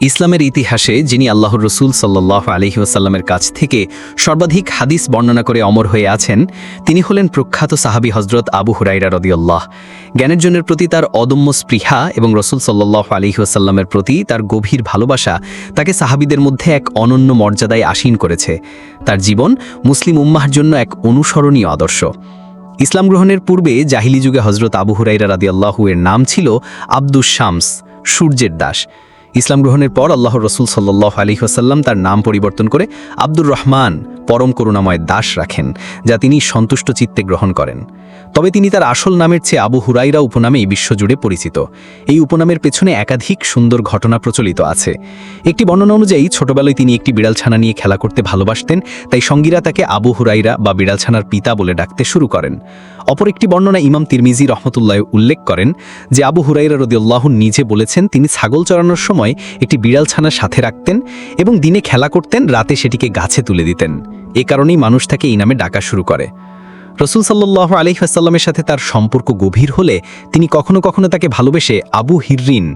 ইসলামের ইতিহাসে যিনি আল্লাহর রসুল সাল্লাহ আলহিউসাল্লামের কাছ থেকে সর্বাধিক হাদিস বর্ণনা করে অমর হয়ে আছেন, তিনি হলেন প্রখ্যাত সাহাবী হজরত আবু হুরাইরা রদিউল্লাহ জ্ঞানের জনের প্রতি তার অদম্য স্পৃহা এবং রসুল সাল্লাহ আলহিউসাল্লামের প্রতি তার গভীর ভালোবাসা তাকে সাহাবিদের মধ্যে এক অনন্য মর্যাদায় আসীন করেছে। তার জীবন মুসলিম উম্মাহর জন্য এক অনুসরণীয় আদর্শ। ইসলাম গ্রহণের পূর্বে জাহিলি যুগে হজরত আবু হুরাইরা রাদিয়াল্লাহু এর নাম ছিল আব্দুস শামস, সূর্যের দাস। ইসলাম গ্রহণের পর আল্লাহ রসুল সাল্লাহ আলী হাসাল্লাম তার নাম পরিবর্তন করে আব্দুর রহমান পরম করুণাময় দাস রাখেন, যা তিনি সন্তুষ্ট চিত্তে গ্রহণ করেন। তবে তিনি তার আসল নামের চেয়ে আবু হুরাইরা উপনামেই বিশ্বজুড়ে পরিচিত। এই উপনামের পেছনে একাধিক সুন্দর ঘটনা প্রচলিত আছে। একটি বর্ণনা অনুযায়ী, ছোটবেলায় তিনি একটি বিড়ালছানা নিয়ে খেলা করতে ভালোবাসতেন, তাই সঙ্গীরা তাকে আবু হুরাইরা বা বিড়ালছানার পিতা বলে ডাকতে শুরু করেন। অপর একটি বর্ণনা ইমাম তিরমিজি রহমতুল্লাহ উল্লেখ করেন, যে আবু হুরাইরা রদিউল্লাহ নিজে বলেছেন, তিনি ছাগল চড়ানোর সময় একটি বিড়ালছানা সাথে রাখতেন এবং দিনে খেলা করতেন, রাতে সেটিকে গাছে তুলে দিতেন। এ কারণেই মানুষ তাকে এই নামে ডাকা শুরু করে। রসুল সাল্লাহ আলহিহাসাল্লামের সাথে তার সম্পর্ক গভীর হলে তিনি কখনো কখনো তাকে ভালোবেসে আবু হিররিন,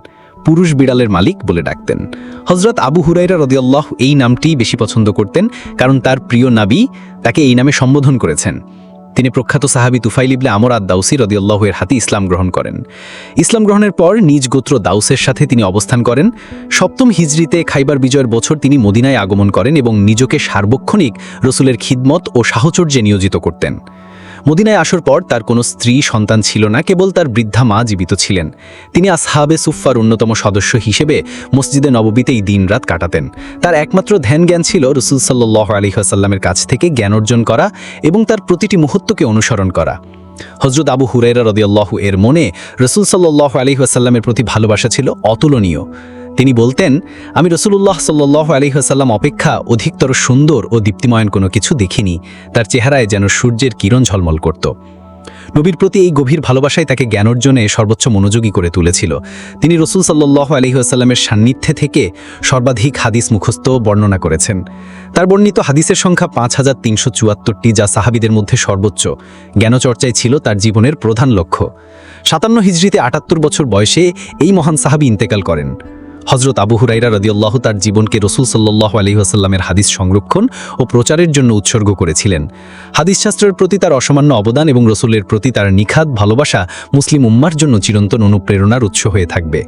পুরুষ বিড়ালের মালিক বলে ডাকতেন। হজরত আবু হুরাইরা রদিয়াল্লাহ, এই নামটি বেশি পছন্দ করতেন কারণ তার প্রিয় নাবি তাকে এই নামে সম্বোধন করেছেন। তিনি প্রখ্যাত সাহাবি তুফাইল ইবলে আমর আদ দাউসি রদিউল্লাহের হাতে ইসলাম গ্রহণ করেন। ইসলাম গ্রহণের পর নিজ গোত্র দাউসের সাথে তিনি অবস্থান করেন। সপ্তম হিজড়িতে খাইবার বিজয়ের বছর তিনি মদিনায় আগমন করেন এবং নিজকে সার্বক্ষণিক রসুলের খিদমত ও সাহচর্যে নিয়োজিত করতেন। মদিনায় আসার পর তার কোনো স্ত্রী, সন্তান ছিল না, কেবল তার বৃদ্ধা মা জীবিত ছিলেন। তিনি আসহাবে সুফার অন্যতম সদস্য হিসেবে মসজিদে নববীতেই দিনরাত কাটাতেন। তার একমাত্র ধ্যান জ্ঞান ছিল রসুল সাল্লাহ আলহিহাসাল্লামের কাছ থেকে জ্ঞান অর্জন করা এবং তার প্রতিটি মুহূর্তকে অনুসরণ করা। হজরত আবু হুরাইরা রদিয়াল্লাহ এর মনে রসুল সাল্লাহ আলহিহাসাল্লামের প্রতি ভালোবাসা ছিল অতুলনীয়। তিনি বলতেন, আমি রসুল্লাহ সাল্লাহ আলহিহাসাল্লাম অপেক্ষা অধিকতর সুন্দর ও দীপ্তিময়ন কোনো কিছু দেখিনি। তার চেহারায় যেন সূর্যের কিরণ ঝলমল করত। নবীর প্রতি এই গভীর ভালোবাসায় তাকে জ্ঞান অর্জনে সর্বোচ্চ মনোযোগী করে তুলেছিল। তিনি রসুল সাল্লাহ আলহিহাসাল্লামের সান্নিধ্যে থেকে সর্বাধিক হাদিস মুখস্থ বর্ণনা করেছেন। তার বর্ণিত হাদিসের সংখ্যা পাঁচ হাজার তিনশো চুয়াত্তরটি, যা সাহাবিদের মধ্যে সর্বোচ্চ। জ্ঞানচর্চায় ছিল তার জীবনের প্রধান লক্ষ্য। সাতান্ন হিজড়িতে আটাত্তর বছর বয়সে এই মহান সাহাবি ইন্তেকাল করেন। হজরত আবু হুরাইরা রদিউল্লাহ তার জীবনকে রসুল সাল্লাহ আলহিহাসাল্লামের হাদিস সংরক্ষণ ও প্রচারের জন্য উৎসর্গ করেছিলেন। হাদিস শাস্ত্রের প্রতি তার অসামান্য অবদান এবং রসুলের প্রতি তার নিখাত ভালোবাসা মুসলিম উম্মার জন্য চিরন্তন অনুপ্রেরণার উৎস হয়ে থাকবে।